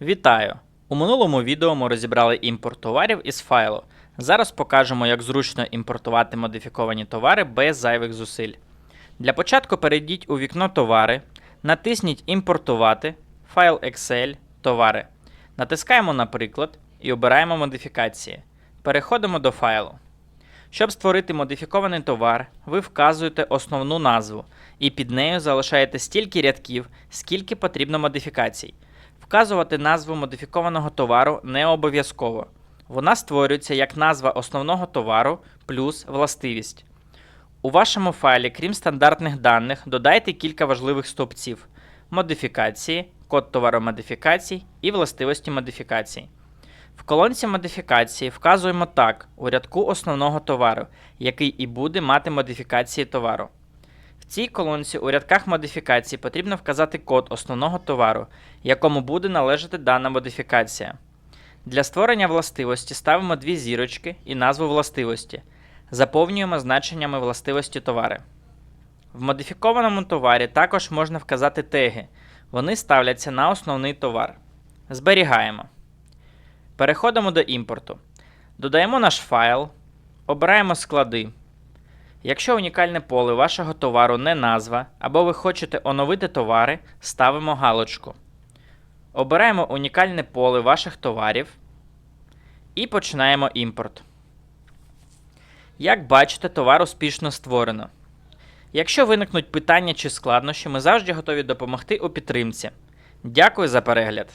Вітаю! У минулому відео ми розібрали імпорт товарів із файлу. Зараз покажемо, як зручно імпортувати модифіковані товари без зайвих зусиль. Для початку перейдіть у вікно Товари, натисніть Імпортувати, файл Excel, Товари. Натискаємо Наприклад і обираємо модифікації. Переходимо до файлу. Щоб створити модифікований товар, ви вказуєте основну назву і під нею залишаєте стільки рядків, скільки потрібно модифікацій. Вказувати назву модифікованого товару не обов'язково. Вона створюється як назва основного товару плюс властивість. У вашому файлі, крім стандартних даних, додайте кілька важливих стовпців: модифікації, код товару модифікацій і властивості модифікацій. В колонці модифікації вказуємо так у рядку основного товару, який і буде мати модифікації товару. Цій колонці у рядках модифікації потрібно вказати код основного товару, якому буде належати дана модифікація. Для створення властивості ставимо дві зірочки і назву властивості. Заповнюємо значеннями властивості товари. В модифікованому товарі також можна вказати теги. Вони ставляться на основний товар. Зберігаємо. Переходимо до імпорту. Додаємо наш файл, обираємо склади. Якщо унікальне поле вашого товару не назва, або ви хочете оновити товари, ставимо галочку. Обираємо унікальне поле ваших товарів і починаємо імпорт. Як бачите, товар успішно створено. Якщо виникнуть питання чи складнощі, ми завжди готові допомогти у підтримці. Дякую за перегляд!